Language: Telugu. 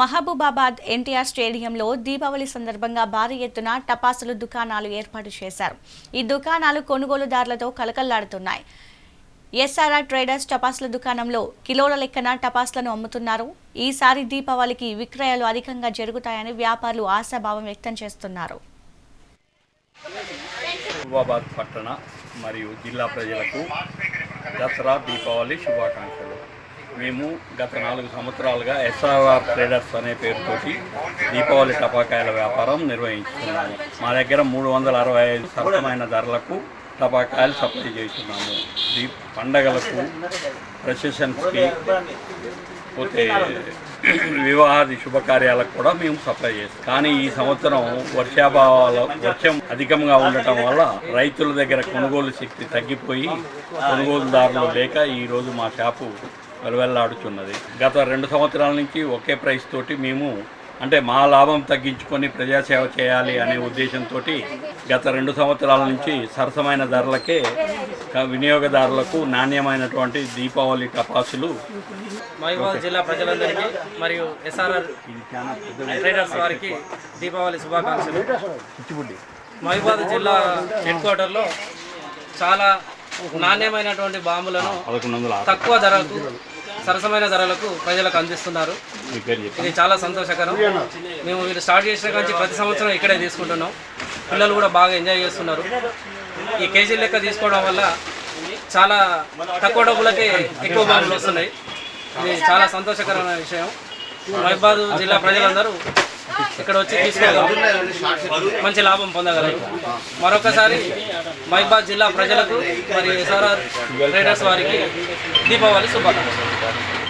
మహబూబాబాద్ ఎన్టీఆర్ స్టేడియంలో దీపావళి సందర్భంగా భారీ ఎత్తున టపాసులు దుకాణాలు ఏర్పాటు చేశారు. ఈ దుకాణాలు కొనుగోలుదారులతో కలకల్లాడుతున్నాయి. ఎస్ఆర్ఆర్ ట్రేడర్స్ టపాసుల దుకాణంలో కిలోల లెక్కన టపాసులను అమ్ముతున్నారు. ఈసారి దీపావళికి విక్రయాలు అధికంగా జరుగుతాయని వ్యాపారులు ఆశాభావం వ్యక్తం చేస్తున్నారు. మహబూబాబాద్ పట్టణ మరియు జిల్లా ప్రజలకు దసరా దీపావళి శుభాకాంక్షలు. మేము గత నాలుగు సంవత్సరాలుగా ఎస్ఆర్ఆర్ ట్రేడర్స్ అనే పేరుతోటి దీపావళి టపాకాయల వ్యాపారం నిర్వహిస్తున్నాము. మా దగ్గర మూడు వందల అరవై ఐదు సరళమైన ధరలకు టపాకాయలు సప్లై చేస్తున్నాము. దీ పండగలకు ప్రొసెషన్స్కి పోతే వివాహాది శుభకార్యాలకు కూడా మేము సప్లై చేస్తాం. కానీ ఈ సంవత్సరం వర్షాభావాల వర్షం అధికంగా ఉండటం వల్ల రైతుల దగ్గర కొనుగోలు శక్తి తగ్గిపోయి కొనుగోలుదారులు లేక ఈరోజు మా షాపు వెలవెల్లాడుతున్నది గత రెండు సంవత్సరాల నుంచి ఒకే ప్రైస్ తోటి మేము అంటే మా లాభం తగ్గించుకొని ప్రజాసేవ చేయాలి అనే ఉద్దేశంతో గత రెండు సంవత్సరాల నుంచి సరసమైన ధరలకే వినియోగదారులకు నాణ్యమైనటువంటి దీపావళి టపాసులు మహబూబాద్ జిల్లా ప్రజలందరికీ మరియు ఎస్ఆర్ఆర్ ట్రేడర్స్ వారికి దీపావళి శుభాకాంక్షలు. మహబూబాద్ జిల్లా హెడ్ క్వార్టర్లో చాలా నాణ్యమైనటువంటి బాంబులను తక్కువ ధరకు సరసమైన ధరలకు ప్రజలకు అందిస్తున్నారు. ఇది చాలా సంతోషకరం. మేము ఇది స్టార్ట్ చేసిన నుంచి ప్రతి సంవత్సరం ఇక్కడే తీసుకుంటున్నాం. పిల్లలు కూడా బాగా ఎంజాయ్ చేస్తున్నారు. ఈ కేజీ లెక్క తీసుకోవడం వల్ల చాలా తక్కువ డబ్బులకే ఎక్కువ బాంబులు వస్తున్నాయి. ఇది చాలా సంతోషకరమైన విషయం. మహిబాద్ జిల్లా ప్రజలందరూ ఇక్కడ వచ్చి తీసుకోగలం మంచి లాభం పొందగలం. మరొకసారి మహిబాద్ జిల్లా ప్రజలకు మరియు ఎస్ఆర్ఆర్ ట్రేడర్స్ వారికి దీపావళి శుభాకాంక్షలు.